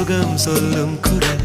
சொர்க்கம் சொல்லும் குரல்.